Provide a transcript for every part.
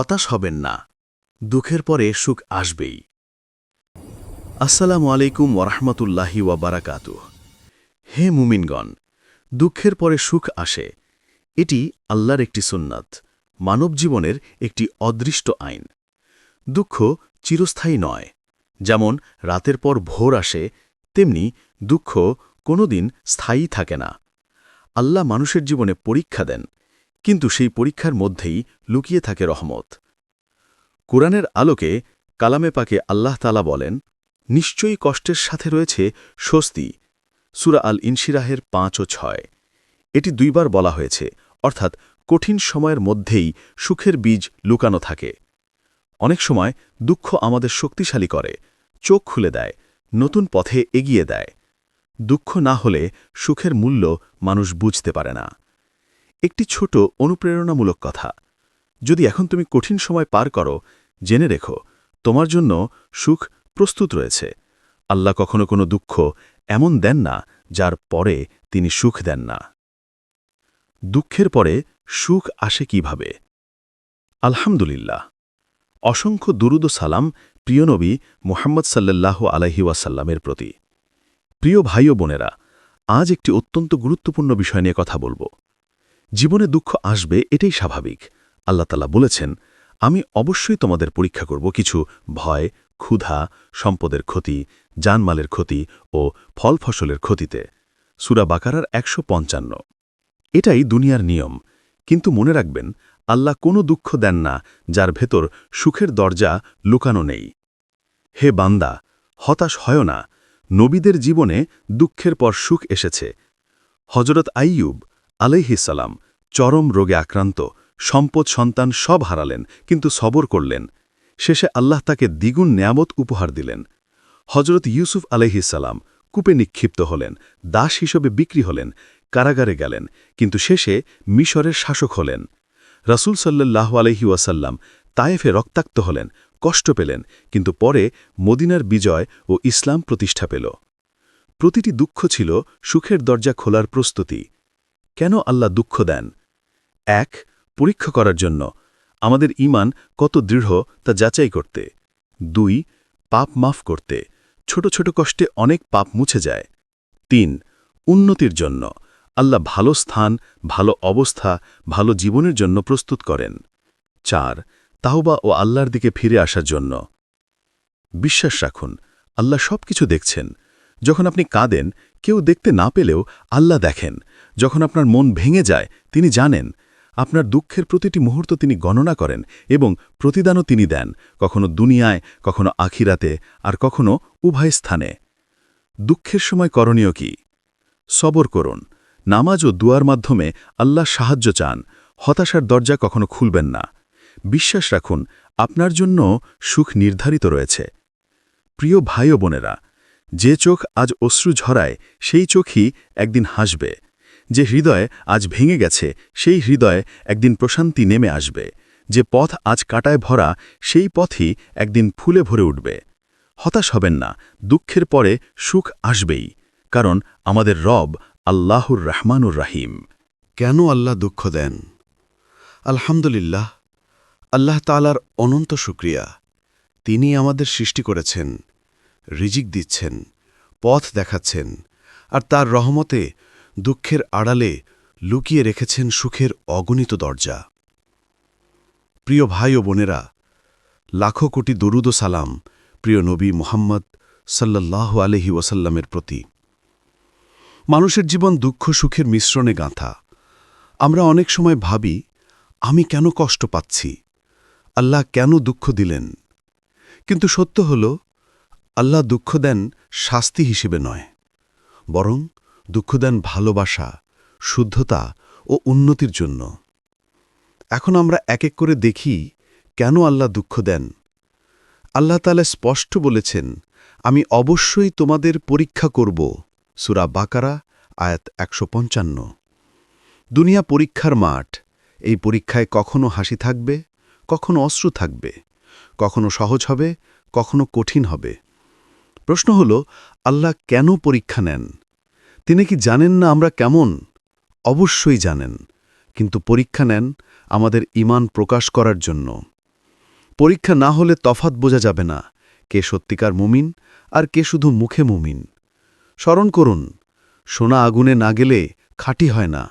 হতাশ হবেন না। দুঃখের পরে সুখ আসবেই। আসসালামু আলাইকুম ওরহমতুল্লাহি ওয়াবারাকাতু হে মুমিনগণ, দুঃখের পরে সুখ আসে। এটি আল্লাহর একটি সুন্নাত, মানব জীবনের একটি অদৃষ্ট আইন। দুঃখ চিরস্থায়ী নয়, যেমন রাতের পর ভোর আসে, তেমনি দুঃখ কোনোদিন স্থায়ী থাকে না। আল্লাহ মানুষের জীবনে পরীক্ষা দেন কিন্তু সেই পরীক্ষার মধ্যেই লুকিয়ে থাকে রহমত। কোরআনের আলোকে কালামে পাকে আল্লাহ তালা বলেন, নিশ্চয়ই কষ্টের সাথে রয়েছে স্বস্তি। সুরা আল ইনশিরাহের পাঁচ ও ছয়। এটি দুইবার বলা হয়েছে, অর্থাৎ কঠিন সময়ের মধ্যেই সুখের বীজ লুকানো থাকে। অনেক সময় দুঃখ আমাদের শক্তিশালী করে, চোখ খুলে দেয়, নতুন পথে এগিয়ে দেয়। দুঃখ না হলে সুখের মূল্য মানুষ বুঝতে পারে না। একটি ছোট, অনুপ্রেরণামূলক কথা। যদি এখন তুমি কঠিন সময় পার করো, জেনে রেখো, তোমার জন্য সুখ প্রস্তুত রয়েছে। আল্লাহ কখনো কোনো দুঃখ এমন দেন না, যার পরে তিনি সুখ দেন না। দুঃখের পরে সুখ আসে কীভাবে? আলহামদুলিল্লাহ। অসংখ্য দুরুদ সালাম প্রিয় নবী মোহাম্মদ সাল্লাল্লাহ আলহি ওয়াসাল্লামের প্রতি। প্রিয় ভাই ও বোনেরা, আজ একটি অত্যন্ত গুরুত্বপূর্ণ বিষয় নিয়ে কথা বলব। জীবনে দুঃখ আসবে, এটাই স্বাভাবিক। আল্লাহ তালা বলেছেন, আমি অবশ্যই তোমাদের পরীক্ষা করব কিছু ভয়, ক্ষুধা, সম্পদের ক্ষতি, জানমালের ক্ষতি ও ফল ফসলের ক্ষতিতে। সুরা বাকারার একশো পঞ্চান্ন। এটাই দুনিয়ার নিয়ম। কিন্তু মনে রাখবেন, আল্লাহ কোনো দুঃখ দেন না, যার ভেতর সুখের দরজা লুকানো নেই। হে বান্দা, হতাশ হয় না। নবীদের জীবনে দুঃখের পর সুখ এসেছে। হজরত আইয়ুব আলাইহিসাল্লাম চরম রোগে আক্রান্ত, সম্পদ সন্তান সব হারালেন, কিন্তু সবর করলেন। শেষে আল্লাহ তাকে দ্বিগুণ নিয়ামত উপহার দিলেন। হজরত ইউসুফ আলহিসাল্লাম কূপে নিক্ষিপ্ত হলেন, দাস হিসেবে বিক্রি হলেন, কারাগারে গেলেন, কিন্তু শেষে মিশরের শাসক হলেন। রাসুল সাল্লাহ আলহি ওয়াসাল্লাম তায়েফে রক্তাক্ত হলেন, কষ্ট পেলেন, কিন্তু পরে মদিনার বিজয় ও ইসলাম প্রতিষ্ঠা পেল। প্রতিটি দুঃখ ছিল সুখের দরজা খোলার প্রস্তুতি। কেন আল্লাহ দুঃখ দেন? এক, পরীক্ষা করার জন্য। আমাদের ইমান কত দৃঢ় তা যাচাই করতে। দুই, পাপ মাফ করতে। ছোট ছোট কষ্টে অনেক পাপ মুছে যায়। তিন, উন্নতির জন্য। আল্লাহ ভালো স্থান, ভালো অবস্থা, ভালো জীবনের জন্য প্রস্তুত করেন। চার তাওবা ও আল্লাহর দিকে ফিরে আসার জন্য। বিশ্বাস রাখুন, আল্লাহ সব কিছু দেখছেন। যখন আপনি কাঁদেন, কেউ দেখতে না পেলেও আল্লাহ দেখেন। যখন আপনার মন ভেঙে যায়, তিনি জানেন, আপনার দুঃখের প্রতিটি মুহূর্ত তিনি গণনা করেন এবং প্রতিদানও তিনি দেন, কখনো দুনিয়ায়, কখনো আখিরাতে, আর কখনো উভয় স্থানে। দুঃখের সময় করণীয় কি? সবর করুন। নামাজ ও দুয়ার মাধ্যমে আল্লাহ সাহায্য চান, হতাশার দরজা কখনো খুলবেন না। বিশ্বাস রাখুন, আপনার জন্য সুখ নির্ধারিত রয়েছে। প্রিয় ভাই বোনেরা, যে চোখ আজ অশ্রু ঝরায়, সেই চোখই একদিন হাসবে। যে হৃদয় আজ ভেঙে গেছে, সেই হৃদয়ে একদিন প্রশান্তি নেমে আসবে। যে পথ আজ কাটায় ভরা, সেই পথই একদিন ফুলে ভরে উঠবে। হতাশ হবেন না, দুঃখের পরে সুখ আসবেই, কারণ আমাদের রব আল্লাহুর রহমানুর রাহিম। কেন আল্লাহ দুঃখ দেন? আলহামদুলিল্লাহ, আল্লাহ তালার অনন্ত শুক্রিয়া। তিনি আমাদের সৃষ্টি করেছেন, রিজিক দিচ্ছেন, পথ দেখাচ্ছেন, আর তার রহমতে দুঃখের আড়ালে লুকিয়ে রেখেছেন সুখের অগণিত দরজা। প্রিয় ভাই ও বোনেরা, লাখো কোটি দরুদ ও সালাম প্রিয় নবী মোহাম্মদ সাল্লাহ আলহি ওসাল্লামের প্রতি। মানুষের জীবন দুঃখ সুখের মিশ্রণে গাঁথা। আমরা অনেক সময় ভাবি, আমি কেন কষ্ট পাচ্ছি? আল্লাহ কেন দুঃখ দিলেন? কিন্তু সত্য হল, আল্লাহ দুঃখ দেন শাস্তি হিসেবে নয়, বরং দুঃখ দেন ভালোবাসা, শুদ্ধতা ও উন্নতির জন্য। এখন আমরা এক এক করে দেখি কেন আল্লাহ দুঃখ দেন। আল্লাহ তালা স্পষ্ট বলেছেন, আমি অবশ্যই তোমাদের পরীক্ষা করব। সুরা বাকারা, আয়াত একশো পঞ্চান্ন। দুনিয়া পরীক্ষার মাঠ। এই পরীক্ষায় কখনো হাসি থাকবে, কখনো অশ্রু থাকবে, কখনো সহজ হবে, কখনো কঠিন হবে। প্রশ্ন হল, আল্লাহ কেন পরীক্ষা নেন? তিনি কি জানেন না আমরা কেমন? অবশ্যই জানেন, কিন্তু পরীক্ষা নেন আমাদের ইমান প্রকাশ করার জন্য। পরীক্ষা না হলে তফাত বোঝা যাবে না, কে সত্যিকার মুমিন আর কে শুধু মুখে মুমিন। স্মরণ করুন, সোনা আগুনে না গেলে খাঁটি হয় না,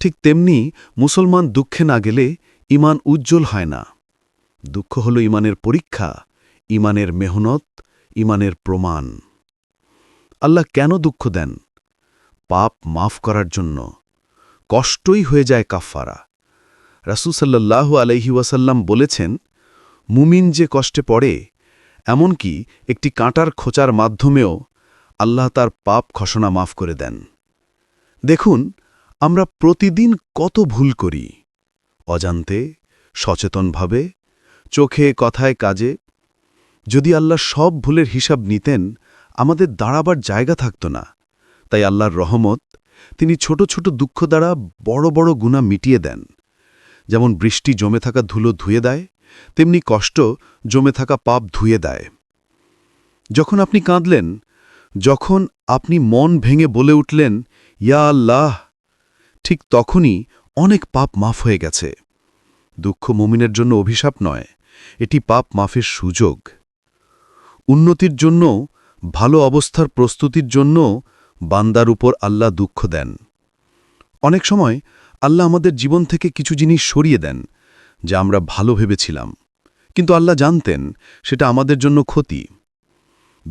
ঠিক তেমনি মুসলমান দুঃখে না গেলে ইমান উজ্জ্বল হয় না। দুঃখ হল ইমানের পরীক্ষা ইমানের মেহনত ইমানের প্রমাণ। আল্লাহ কেন দুঃখ দেন? পাপ মাফ করার জন্য কষ্টই হয়ে যায় কাফফারা। রাসুসাল্লাহ আলহি ওয়াসাল্লাম বলেছেন, মুমিন যে কষ্টে পড়ে, এমনকি একটি কাঁটার খোঁচার মাধ্যমেও আল্লাহ তার পাপ খসনা মাফ করে দেন। দেখুন, আমরা প্রতিদিন কত ভুল করি। অজান্তে, সচেতনভাবে, চোখে কথায় কাজে। যদি আল্লাহ সব ভুলের হিসাব নিতেন, আমাদের দাঁড়াবার জায়গা থাকত না। তাই আল্লাহর রহমত, তিনি ছোট ছোট দুঃখ দ্বারা বড় বড় গুণা মিটিয়ে দেন। যেমন বৃষ্টি জমে থাকা ধুলো ধুয়ে দেয়, তেমনি কষ্ট জমে থাকা পাপ ধুয়ে দেয়। যখন আপনি কাঁদলেন, যখন আপনি মন ভেঙে বলে উঠলেন, ইয়া আল্লাহ, ঠিক তখনই অনেক পাপ মাফ হয়ে গেছে। দুঃখ মমিনের জন্য অভিশাপ নয়, এটি পাপ মাফের সুযোগ। উন্নতির জন্য, ভালো অবস্থার প্রস্তুতির জন্য বান্দার উপর আল্লাহ দুঃখ দেন। অনেক সময় আল্লাহ আমাদের জীবন থেকে কিছু জিনিস সরিয়ে দেন, যা আমরা ভালো ভেবেছিলাম। কিন্তু আল্লাহ জানতেন সেটা আমাদের জন্য ক্ষতি।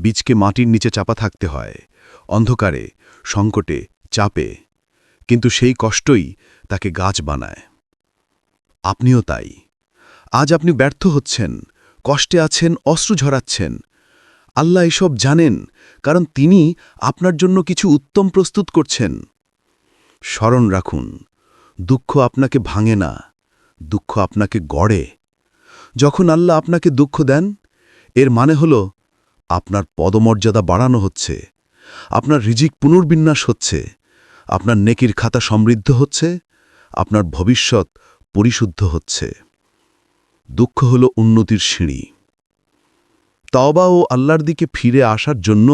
বীজকে মাটির নিচে চাপা থাকতে হয়, অন্ধকারে, সংকটে, চাপে। কিন্তু সেই কষ্টই তাকে গাছ বানায়। আপনিও তাই। আজ আপনি ব্যর্থ হচ্ছেন, কষ্টে আছেন, অশ্রু ঝরাচ্ছেন আল্লাহ এসব জানেন, কারণ তিনি আপনার জন্য কিছু উত্তম প্রস্তুত করছেন। স্মরণ রাখুন, দুঃখ আপনাকে ভাঙে না, দুঃখ আপনাকে গড়ে। যখন আল্লাহ আপনাকে দুঃখ দেন, এর মানে হল আপনার পদমর্যাদা বাড়ানো হচ্ছে, আপনার রিজিক পুনর্বিন্যাস হচ্ছে, আপনার নেকির খাতা সমৃদ্ধ হচ্ছে, আপনার ভবিষ্যৎ পরিশুদ্ধ হচ্ছে। দুঃখ হল উন্নতির সিঁড়ি। তওবা ও আল্লাহর দিকে ফিরে আসার জন্য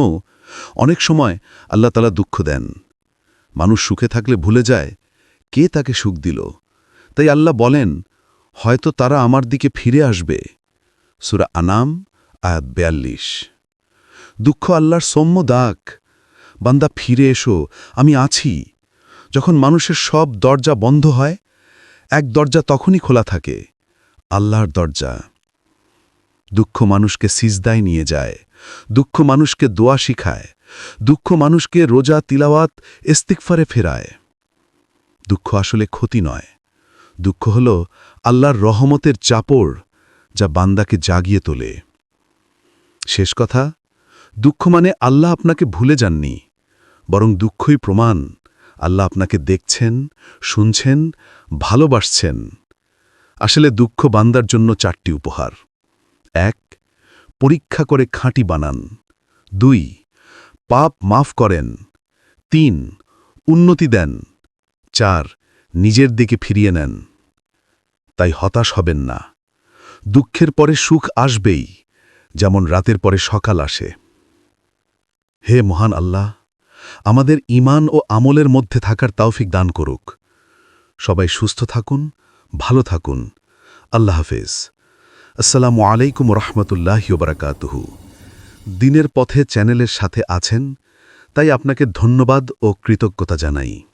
অনেক সময় আল্লাহ তালা দুঃখ দেন। মানুষ সুখে থাকলে ভুলে যায় কে তাকে সুখ দিল। তাই আল্লাহ বলেন, হয়তো তারা আমার দিকে ফিরে আসবে। সুরা আনাম, আয়াত বেয়াল্লিশ। দুঃখ আল্লাহর সৌম্য দাগ। বান্দা, ফিরে এসো, আমি আছি। যখন মানুষের সব দরজা বন্ধ হয়, এক দরজা তখনই খোলা থাকে, আল্লাহর দরজা। দুঃখ মানুষকে সিজদায় নিয়ে যায়, দুঃখ মানুষকে দোয়া শিখায়, দুঃখ মানুষকে রোজা, তিলাওয়াত ইস্তিকফারে ফেরায়। দুঃখ আসলে ক্ষতি নয়। দুঃখ হল আল্লাহর রহমতের চাপড় যা বান্দাকে জাগিয়ে তোলে। শেষ কথা, দুঃখ মানে আল্লাহ আপনাকে ভুলে যাননি, বরং দুঃখই প্রমাণ। আল্লাহ আপনাকে দেখছেন, শুনছেন, ভালোবাসছেন। আসলে দুঃখ বান্দার জন্য চারটি উপহার। এক, পরীক্ষা করে খাঁটি বানান। দুই, পাপ মাফ করেন। তিন, উন্নতি দেন। চার, নিজের দিকে ফিরিয়ে নেন। তাই হতাশ হবেন না। দুঃখের পরে সুখ আসবেই, যেমন রাতের পরে সকাল আসে। হে মহান আল্লাহ, আমাদের ইমান ও আমলের মধ্যে থাকার তাওফিক দান করুক। সবাই সুস্থ থাকুন, ভালো থাকুন। আল্লাহ হাফেজ। আসসালামু আলাইকুম রহমতুল্লাহ বারাকাতুহু দিনের পথে চ্যানেলের সাথে আছেন, তাই আপনাকে ধন্যবাদ ও কৃতজ্ঞতা জানাই।